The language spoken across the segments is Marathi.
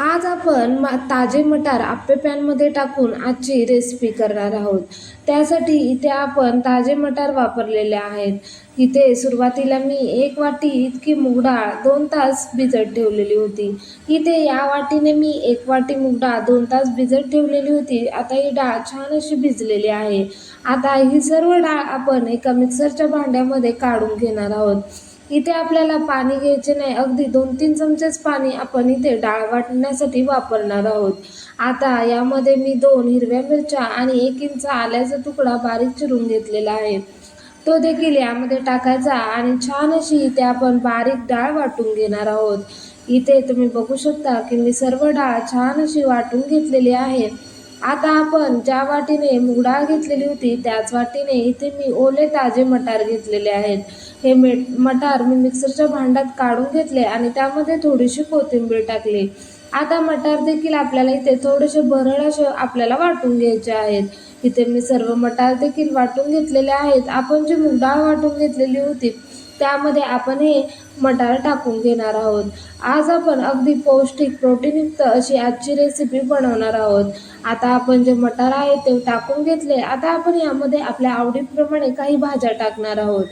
आज आपण ताजे मटार आप्पे पॅनमध्ये टाकून आजची रेसिपी करणार आहोत. त्यासाठी इथे आपण ताजे मटार वापरलेले आहेत. इथे सुरुवातीला मी एक वाटी इतकी मूग डाळ दोन तास भिजत ठेवलेली होती. इथे या वाटीने मी एक वाटी मूग डाळ दोन तास भिजत ठेवलेली होती. आता ही डाळ छान अशी भिजलेली आहे. आता ही सर्व डाळ आपण एका मिक्सरच्या भांड्यामध्ये काढून घेणार आहोत. इथे आपल्याला पाणी घ्यायचे नाही. अगदी दोन तीन चमचेच पाणी आपण इथे डाळ वाटण्यासाठी वापरणार आहोत. आता यामध्ये मी दोन हिरव्या मिरच्या आणि एक इंच आल्याचा तुकडा बारीक चिरून घेतलेला आहे. तो देखील यामध्ये टाकायचा आणि छान अशी इथे आपण बारीक डाळ वाटून घेणार आहोत. इथे तुम्ही बघू शकता की मी सर्व डाळ छान अशी वाटून घेतलेली आहे. आता आपण ज्या वाटीने मुगडाळ घेतलेली होती त्याच वाटीने इथे मी ओले ताजे मटार घेतलेले आहेत. हे मे मटार मी मिक्सरच्या भांड्यात काढून घेतले आणि त्यामध्ये थोडीशी कोथिंबीर टाकली. आता मटार देखील आपल्याला इथे थोडेसे भरड असे आपल्याला वाटून घ्यायचे आहेत. इथे मी सर्व मटार देखील वाटून घेतलेले आहेत. आपण जी मुगडाळ वाटून घेतलेली होती त्यामध्ये आपण हे मटार टाकून घेणार आहोत. आज आपण अगदी पौष्टिक प्रोटीनयुक्त अशी आजची रेसिपी बनवणार आहोत. आता आपण जे मटार आहे ते टाकून घेतले. आता आपण यामध्ये आपल्या आवडीप्रमाणे काही भाज्या टाकणार आहोत.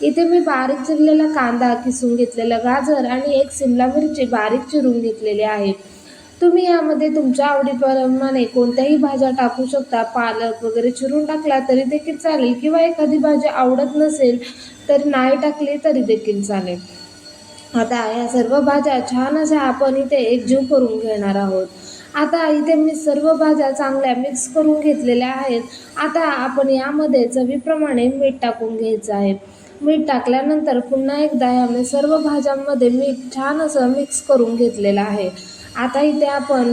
इथे मी बारीक चिरलेला कांदा किसून घेतलेला गाजर आणि एक सिमला मिरची बारीक चिरून घेतलेली आहे. तुम्ही यामध्ये तुमच्या आवडीप्रमाणे कोणत्याही भाज्या टाकू शकता. पालक वगैरे चिरून टाकला तरी देखील चालेल किंवा एखादी भाजी आवडत नसेल तर नाही टाकली तरी देखील चालेल. आता या सर्व भाज्या छान अशा आपण इथे एकजीव करून घेणार आहोत. आता इथे मी सर्व भाज्या चांगल्या मिक्स करून घेतलेल्या आहेत. आता आपण यामध्ये चवीप्रमाणे मीठ टाकून घ्यायचं आहे. मीठ टाकल्यानंतर पुन्हा एकदा यामध्ये सर्व भाज्यांमध्ये मीठ छान असं मिक्स करून घेतलेलं आहे. आता इथे आपण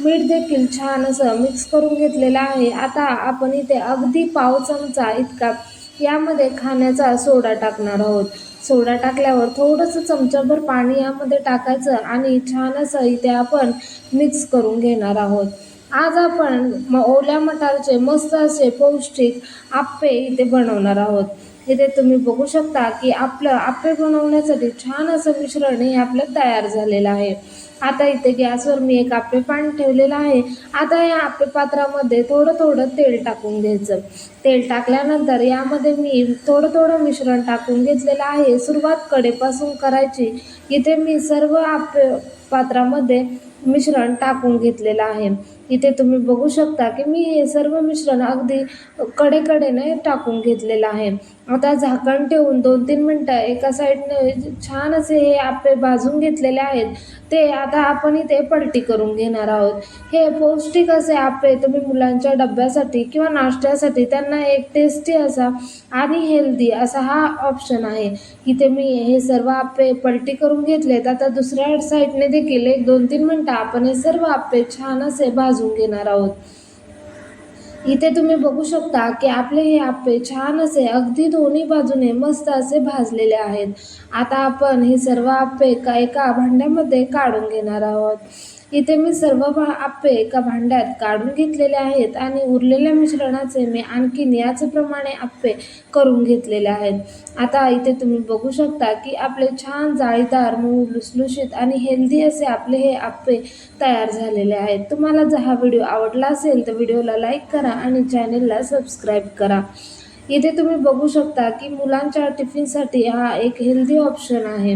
मीठ देखील छान असं मिक्स करून घेतलेलं आहे. आता आपण इथे अगदी पाव चमचा इतका यामध्ये खाण्याचा सोडा टाकणार आहोत. सोडा टाकल्यावर थोडंसं चमचाभर पाणी यामध्ये टाकायचं आणि छान असं इथे आपण मिक्स करून घेणार आहोत. आज आपण म ओल्या मटारचे मस्त असे पौष्टिक आप्पे इथे बनवणार आहोत. इथे तुम्ही बघू शकता की आपलं आप्पे बनवण्यासाठी छान असं मिश्रण हे आपलं तयार झालेलं आहे. आता इथे गॅसवर मी एक आप्पे पान ठेवलेलं आहे. आता या आप्पे पात्रामध्ये थोडं थोडं तेल टाकून घ्यायचं. तेल टाकल्यानंतर यामध्ये मी थोडं थोडं मिश्रण टाकून घेतलेलं आहे. सुरुवात कडेपासून करायची. इथे मी सर्व आपे पात्रामध्ये मिश्रण टाकून घेतलेलं आहे. इथे तुम्ही बघू शकता की मी हे सर्व मिश्रण अगदी कडेकडेने टाकून घेतलेलं आहे. आता झाकण ठेवून दोन तीन मिनटं एका साईडने छान असे हे आप्पे भाजून घेतलेले आहेत. ते आता आपण इथे पलटी करून घेणार आहोत. हे पौष्टिक असे आप्पे तुम्ही मुलांच्या डब्यासाठी किंवा नाश्त्यासाठी त्यांना एक टेस्टी असा आणि हेल्दी असा हा ऑप्शन आहे. इथे मी हे सर्व आप्पे पलटी करून घेतलेत. आता दुसऱ्या साईडने देखील एक दोन तीन मिनटं आपण हे सर्व आप्पे छान असे भाजून घेणार आहोत. इथे तुम्ही बघू शकता की आपले हे आप्पे छान असे अगदी दोन्ही बाजूने मस्त असे भाजलेले आहेत. आता आपण हे सर्व आप्पे एका एका भांड्यामध्ये काढून घेणार आहोत. इथे मी सर्व भा आप्पे एका भांड्यात काढून घेतलेले आहेत आणि उरलेल्या मिश्रणाचे मी आणखीन याचप्रमाणे आप्पे करून घेतलेले आहेत. आता इथे तुम्ही बघू शकता की आपले छान जाळीदार मऊ लुसलुशीत आणि हेल्दी असे आपले हे आप्पे तयार झालेले आहेत. तुम्हाला जर हा व्हिडिओ आवडला असेल तर व्हिडिओला लाईक करा आणि चॅनेलला सबस्क्राईब करा. इथे तुम्ही बघू शकता की मुलांच्या टिफिनसाठी हा एक हेल्दी ऑप्शन आहे.